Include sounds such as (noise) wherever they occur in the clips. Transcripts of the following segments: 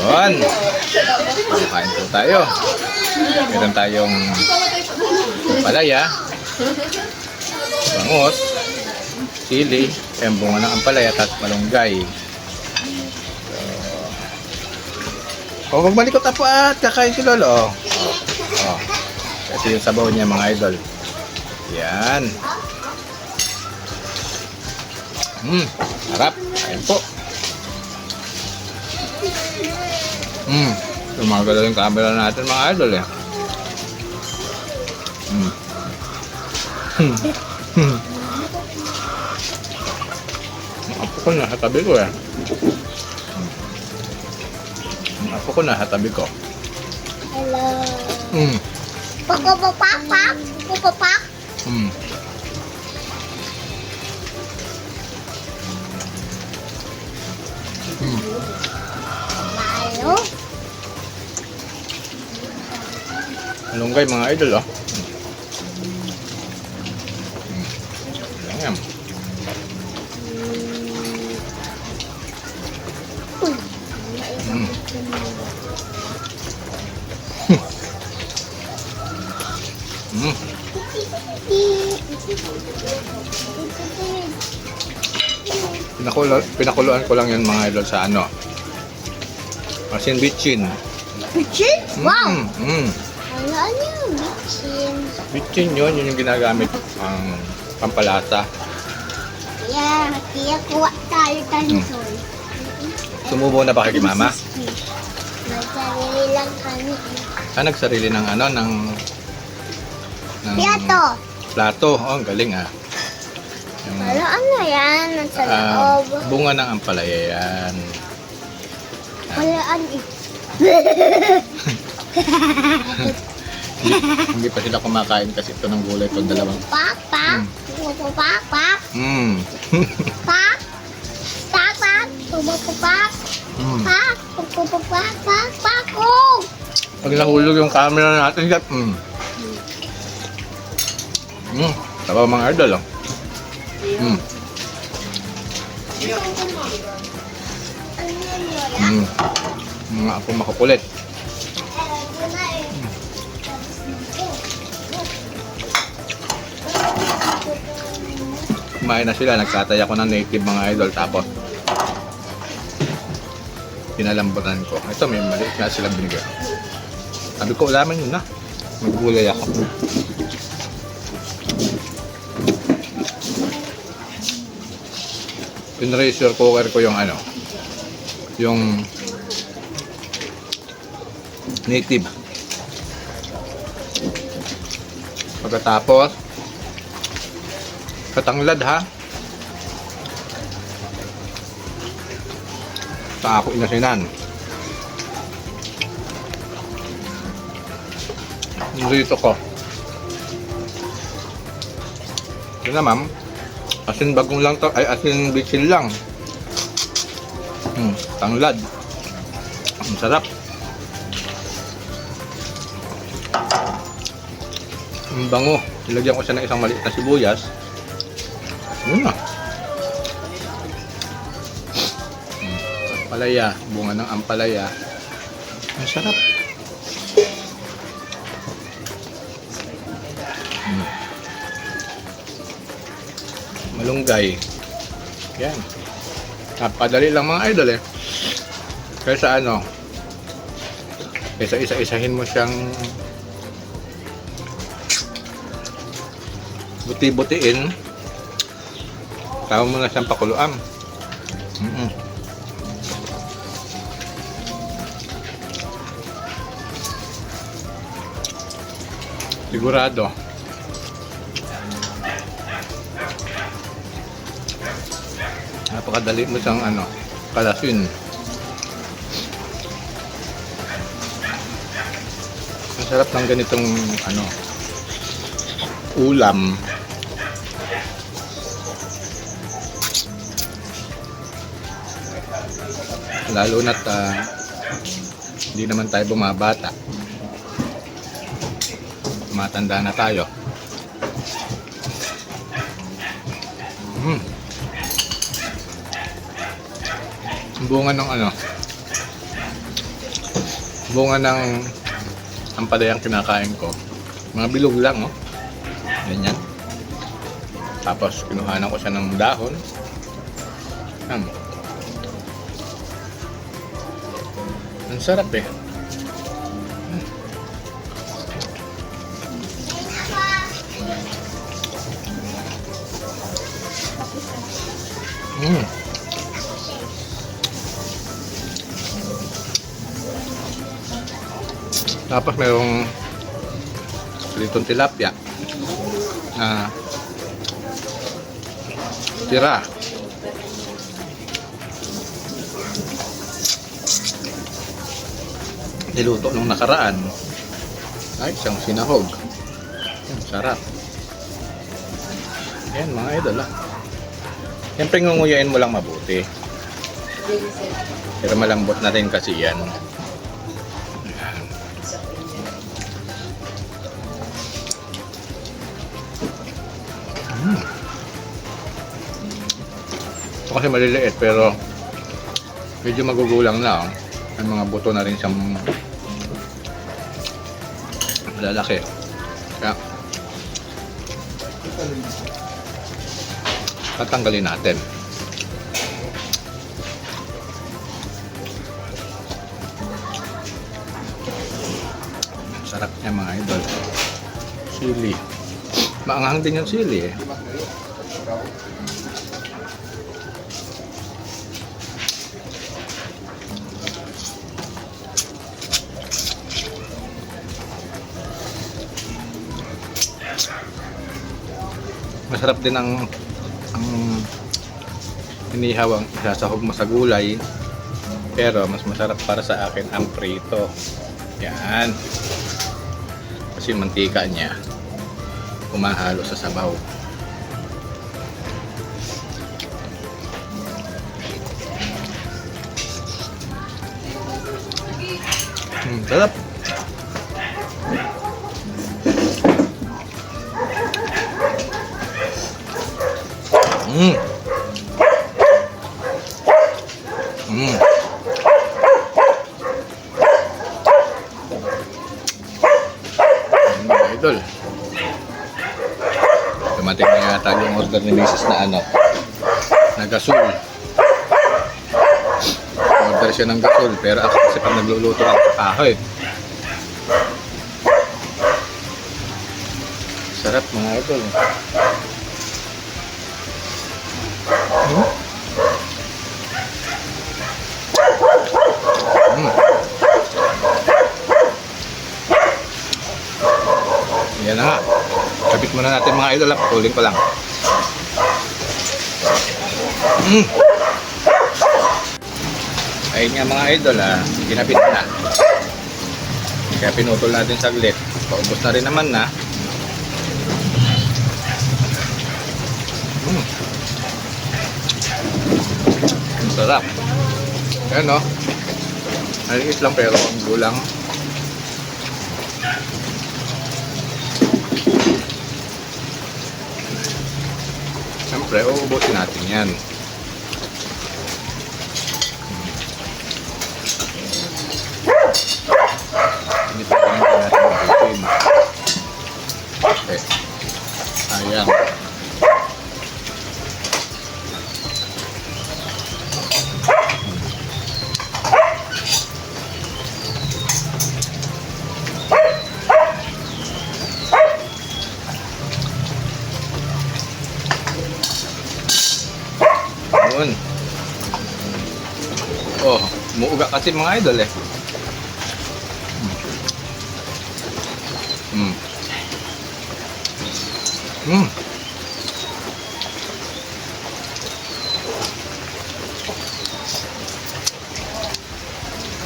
Yun. Kain po tayo. Meron tayong palaya, bangus, sili, yung bunga ng ampalaya, at malunggay. So, oh, magmalikot na po at kakain si Lolo. Oh. Oh. Kasi yung sabaw niya mga idol. Yan. Hmm, harap. Ayun po. Hmm, tumagalaw yung camera natin mga idol eh. Hmm. Hmm. Hmm. Apo ko na sa tabi ko eh. Hmm. Apo ko na sa tabi ko. Hello. Hmm. Papapak, pak, papapak. Hmm. Hmm. Malunggay mga idol oh. Ayan. Hmm. Hmm. Pinakulo, pinakuluan ko lang yan mga idol sa ano. Asin bitchin. Bitchin? Wow. Mm, mm. Ano yung bitchin? Bitchin yun, yun yung ginagamit ang pampalasa. Kaya, kaya kuha tayo tansoy. Sumubo na ba kay mama? Nagsarili lang kami. Ah, nagsarili ng ano, ng... ng Piato. Plato. Oh, ang galing ah. Yung, Ano ano yan? Nasa ah, loob. bunga ng ampalaya yan. Walaan eh. (laughs) (laughs) (laughs) Hindi pa sila kumakain kasi ito ng gulay itong dalawang. Pak, pak. Pupupak, pak. Mm. (laughs) Pak. Pak, pak. Pupupak. mm. Pak. Pupupak, pak. Pak. Oh. Pag nahulog yung camera natin, gat. Mm. Mm. Tabaw mga idol, oh. Mm. Ano yan? Mm. Mga apo makukulit. Kumain na sila, nagkatay ako ng native mga idol tapos pinalambutan ko. Ito may maliit nga silang binigay. Sabi ko, ulaman yun na. Maggulay ako. Pinracer cooker ko yung ano, yung native. Pagkatapos, katanglad ha. Sa ako inasinan. Dito ko. Yun na ma'am. Asin bagong lang to. Ay, asin bitsin lang. Hmm, tanglad. Ang sarap. Ang bango. Nilagyan ko siya ng isang maliit na sibuyas. Yun na. Ampalaya. Bunga ng ampalaya. Ang sarap. Hmm. Malunggay. Yan. Napadali lang mga idol eh. Kaysa ano, kaysa isa-isahin mo siyang buti-butiin, tawag mo na siyang pakuluan. Mm Sigurado. Napakadali mo siyang ano, kalasin. Ang sarap ng ganitong ano, ulam. Lalo na't ah, hindi naman tayo bumabata. Matanda na tayo. Mm. Bunga ng ano, bunga ng ang kinakain ko. Mga bilog lang, oh. Ganyan. Tapos, kinuhanan ko siya ng dahon. Yan. Sarap eh. Mm. Tapos mayroong pritong tilapia na tira. Niluto nung nakaraan. Ay, isang sinahog. Yan, sarap. Yan, mga idol ah. Siyempre ngunguyain mo lang mabuti. Pero malambot na rin kasi. Yan. Mm. Ito kasi maliliit pero medyo magugulang na. Oh. May mga buto na rin siyang lalaki. Kaya tatanggalin natin. Sarap niya mga idol. Sili. Maanghang din yung sili eh. Masarap din ang ang inihaw ang isasahog mo sa gulay. Pero mas masarap para sa akin ang prito. Yan. Kasi mantika niya kumahalo sa sabaw. Hmm, sarap. Mm. Mga idol. Dumating na yata yung order ni Mrs. na ano, na gasol. Order siya ng gasol, pero ako kasi pag nagluluto ako sa kahoy. Sarap mga idol. Hmm. Yan na nga. Kapit muna natin mga idol. Tuling ko lang. Mm. Ayun nga mga idol ah. Kinapit na. Kaya pinutol natin saglit. Paubos na rin naman na. Mm. Ang sarap. Ayan no. Maliit lang pero ang gulang. Siyempre, uubusin natin yan. Muuga kasi mga idol eh. Mm. Mm.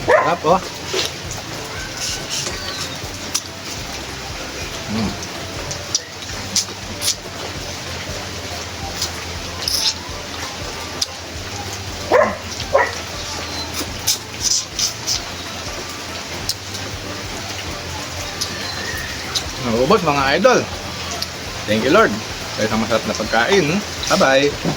Sarap oh. Naubos mga idol. Thank you Lord. Dahil sa masarap na pagkain. Bye-bye.